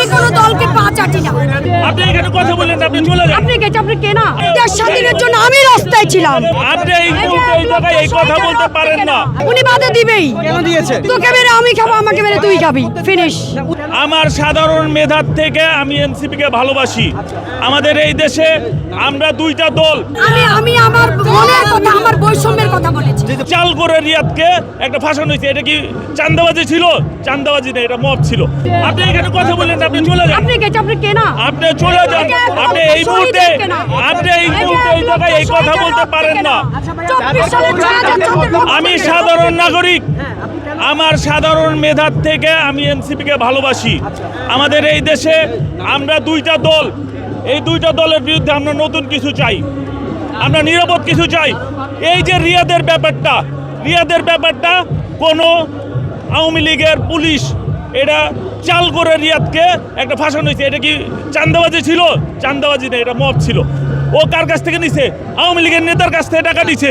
আমি কোনো দলকে পা চাটি না। আপনি এখানে কথা বললেন না, আপনি চলে যান। আপনি গেছে আপনি কেনা? দেশ স্বাধীনের জন্য আমি রাস্তায় ছিলাম। আপনি এই জায়গায় এই কথা বলতে পারেন না। উনি বাধা দিবেই। কেন দিয়েছে? তোকে মেরে আমি খাব আমাকে মেরে তুই খাবি। ফিনিশ আমার সাধারণ মেধার থেকে আমি এনসিপি কে ভালোবাসি। আমাদের এই দেশে আমরা দুইটা দল। আমি আমি আমার মনের কথা আমার বৈষম্যের কথা বলেছি চাল করে রিয়াদকে একটা ফাঁসানো হয়েছে এটা কি চান্দাবাজি ছিল? চান্দাবাজি না এটা মব ছিল। আপনি এখানে কথা বললেন আপনি চলে যান। আপনি গেছে আপনি কেনা আপনি চলে যান। আপনি এই মুহূর্তে আপনি এই মুহূর্তে এই জায়গায় এই কথা বলতে পারেন না। আমি সাধারণ নাগরিক। আমার সাধারণ মেধার থেকে আমি এনসিপিকে ভালোবাসি। আমাদের এই দেশে আমরা দুইটা দল। এই দুইটা দলের বিরুদ্ধে আমরা নতুন কিছু চাই। আমরা নিরাপদ কিছু চাই। এই যে রিয়াদের ব্যাপারটা রিয়াদের ব্যাপারটা, কোনো আওয়ামী লীগের পুলিশ এটা চাল করে রিয়াদকে একটা ফাঁসানো হয়েছে। এটা কি চান্দাবাজি ছিল? চান্দাবাজি না, এটা মব ছিল। ও কার কাছ থেকে নিছে? আওয়ামী লীগের নেতার কাছ থেকে টাকা নিছে।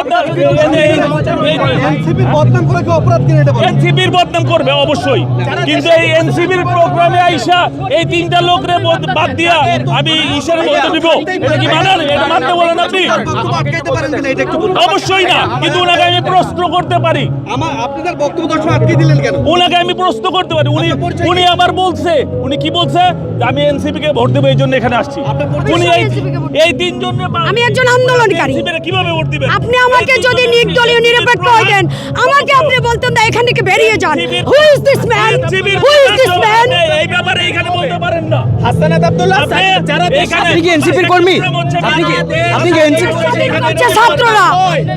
এনসিপির বদনাম এনসিপির বদনাম করে কি অপরাধ কিনা এটা বলেন? এনসিপির বদনাম করবে অবশ্যই। কিন্তু এই এনসিপির প্রোগ্রামে আইসা এই তিনটা লোকরে বাদ দিয়া আমি ঈশ্বরের মধ্যে দিব। এটা কি মানেন? এটা মানতে বলেন আপনি? বক্তব্য আটকাইতে পারেন কিনা এটা একটু বলুন। অবশ্যই না কিন্তু ওনাকে আমি প্রশ্ন করতে পারি। আপনাদের বক্তব্য দর্শক আটকে দিলেন কেন? ওনাকে আমি প্রশ্ন করতে পারি। উনি উনি আবার বলছে উনি কি বলছে? আমি এনসিপি কে ভোট দেবো এই জন্য এখানে আসছি। উনি এই তিনজন আমি একজন আন্দোলনকারী। কীভাবে ভোট দিবেন? আপনি আমাকে যদি নির্দলীয় নিরপেক্ষ হইতেন আমাকে আপনি বলতেন না এখান থেকে বেরিয়ে যান। Who is this man who is this man এই ব্যাপারে এখানে বলতে পারেন না। হাসানাত আব্দুল্লাহ আপনি এখানে- আপনি কি এনসিপির কর্মী? আপনি কি আপনি কি এনসিপি আচ্ছা ছাত্ররা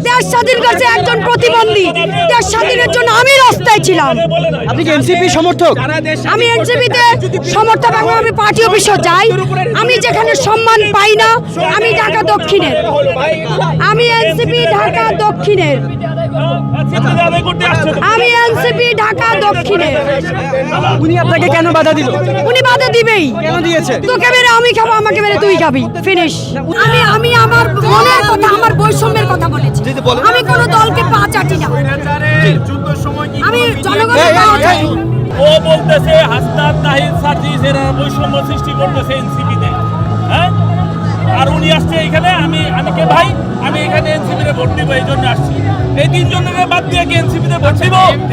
দেশ স্বাধীন করছে একজন প্রতিবন্ধী দেশ স্বাধীনের জন্য আমি রাস্তায় ছিলাম আপনি কি এনসিপি সমর্থক? আমি এনসিপিতে সমর্থক এবং আমি পার্টি অফিসে যাই আমি যেখানে সম্মান পাই না আমি ঢাকা দক্ষিণের। আমি এনসিপি ঢাকা দক্ষিণের। আমি এনসিপি ঢাকা দক্ষিণের। উনি আপনাকে কেন বাধা দিল? উনি বাধা দিবেই। কেন দিয়েছে? তোকে মেরে আমি খাব আমাকে মেরে তুই খাবি। ফিনিশ আমি আমি আমার মনের কথা আমার বৈষম্যের কথা বলেছি। আমি কোনো দলকে পা আমি ও বলতেছে হাসনাত তাহির সার্জিস এরা বৈষম্য সৃষ্টি করতেছে এনসিপিতে হ্যাঁ? আর উনি আসছে এখানে আমি আমি কে ভাই? আমি এখানে এনসিপিতে ভোট দিব এই জন্য আসছি। এই তিনজনের বাদ দিয়ে কি এনসিপিতে ভোট দিব?